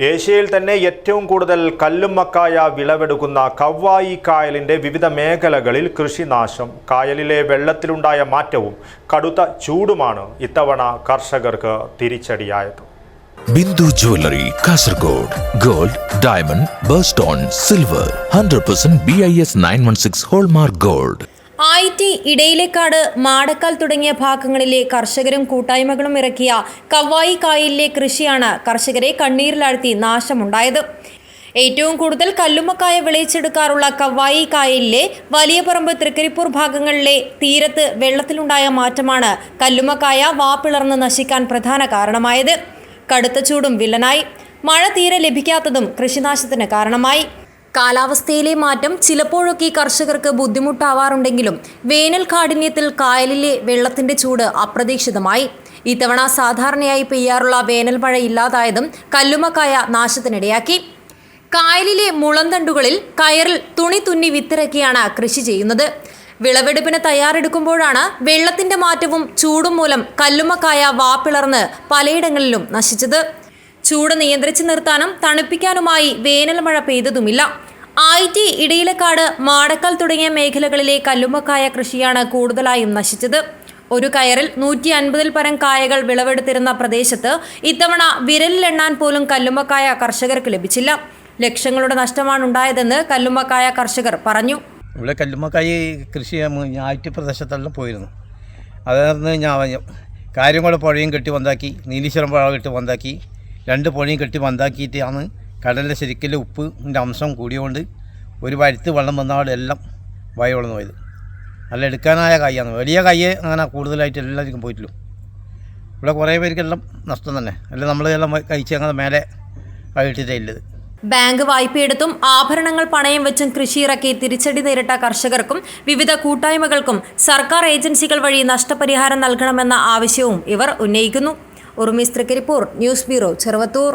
ഏഷ്യയിൽ തന്നെ ഏറ്റവും കൂടുതൽ കല്ലുമ്മക്കായ വിളവെടുക്കുന്ന കവ്വായി കായലിന്റെ വിവിധ മേഖലകളിൽ കൃഷിനാശം. കായലിലെ വെള്ളത്തിലുണ്ടായ മാറ്റവും കടുത്ത ചൂടുമാണ് ഇത്തവണ കർഷകർക്ക് തിരിച്ചടിയായത്. Bindu jewellery Kasaragod gold diamond birthstone silver hundred percent B I S nine one six hallmark gold. Ayitti Edayilakkad Madakkal തുടങ്ങിയ ഭാഗങ്ങളിലെ കർഷകരും കൂട്ടായ്മകളും ഇറക്കിയ കവായി കായലിലെ കൃഷിയാണ് കർഷകരെ കണ്ണീരിലാഴ്ത്തി നാശമുണ്ടായത്. ഏറ്റവും കൂടുതൽ കല്ലുമ്മക്കായ വിളയിച്ചെടുക്കാറുള്ള കവായി കായലിലെ വലിയ പറമ്പ് തൃക്കരിപ്പൂർ ഭാഗങ്ങളിലെ തീരത്ത് വെള്ളത്തിലുണ്ടായ മാറ്റമാണ് കല്ലുമ്മക്കായ വാപ്പിളർന്ന് നശിക്കാൻ പ്രധാന കാരണമായത്. കടുത്ത ചൂടും വില്ലനായി. മഴ തീരെ ലഭിക്കാത്തതും കൃഷിനാശത്തിന് കാരണമായി. കാലാവസ്ഥയിലെ മാറ്റം ചിലപ്പോഴൊക്കെ കർഷകർക്ക് ബുദ്ധിമുട്ടാവാറുണ്ടെങ്കിലും വേനൽ കാഠിന്യത്തിൽ കായലിലെ വെള്ളത്തിന്റെ ചൂട് അപ്രതീക്ഷിതമായി. ഇത്തവണ സാധാരണയായി പെയ്യാറുള്ള വേനൽ മഴ ഇല്ലാതായതും കല്ലുമക്കായ നാശത്തിനിടയാക്കി. കായലിലെ മുളന്തണ്ടുകളിൽ കയറിൽ തുണി തുന്നി വിത്തിറക്കിയാണ് കൃഷി ചെയ്യുന്നത്. വിളവെടുപ്പിന് തയ്യാറെടുക്കുമ്പോഴാണ് വെള്ളത്തിന്റെ മാറ്റവും ചൂടും മൂലം കല്ലുമക്കായ വാപ്പിളർന്ന് പലയിടങ്ങളിലും നശിച്ചത്. ചൂട് നിയന്ത്രിച്ചു നിർത്താനും തണുപ്പിക്കാനുമായി വേനൽ മഴ പെയ്തതുമില്ല. ആയിറ്റി ഇടയിലക്കാട് മാടക്കൽ തുടങ്ങിയ മേഖലകളിലെ കല്ലുമ്മക്കായ കൃഷിയാണ് കൂടുതലായും നശിച്ചത്. ഒരു കയറിൽ നൂറ്റി അൻപതിൽ പരം കായകൾ വിളവെടുത്തിരുന്ന പ്രദേശത്ത് ഇത്തവണ വിരലിലെണ്ണാൻ പോലും കല്ലുമ്മക്കായ കർഷകർക്ക് ലഭിച്ചില്ല. ലക്ഷങ്ങളുടെ നഷ്ടമാണ് ഉണ്ടായതെന്ന് കല്ലുമ്മക്കായ കർഷകർ പറഞ്ഞു. ഇവിടെ കല്ലുമ്മക്കായ കൃഷി ഞാറ്റ് പ്രദേശത്തെല്ലാം പോയിരുന്നു. അതായിരുന്നു ഞാൻ കാര്യങ്ങൾ പുഴയും കെട്ടി വന്നാക്കി നീലീശ്വരം പുഴ കെട്ടി വന്നാക്കി. രണ്ട് പുഴയും കെട്ടി മന്താക്കിയിട്ടാണ് കടലിലെ ശരിക്കലും ഉപ്പിന്റെ അംശം കൂടിയതുകൊണ്ട് ഒരു വഴുത്ത് വെള്ളം വന്നവിടെ എല്ലാം വയ വളർന്നു പോയത്. നല്ല എടുക്കാനായ കൈയാണ്. വലിയ കൈ അങ്ങനെ കൂടുതലായിട്ട് എല്ലാവർക്കും പോയിട്ടുള്ളൂ ഇവിടെ കുറേ പേർക്കെല്ലാം നഷ്ടം തന്നെ. അല്ല നമ്മളെല്ലാം കഴിച്ച് അങ്ങനെ മേലെ വഴിയിട്ടിട്ടേ ഇല്ലത്. ബാങ്ക് വായ്പയെടുത്തും ആഭരണങ്ങൾ പണയം വെച്ചും കൃഷിയിറക്കി തിരിച്ചടി നേരിട്ട കർഷകർക്കും വിവിധ കൂട്ടായ്മകൾക്കും സർക്കാർ ഏജൻസികൾ വഴി നഷ്ടപരിഹാരം നൽകണമെന്ന ആവശ്യവും ഇവർ ഉന്നയിക്കുന്നു. Urumees report news bureau Cheruvathur.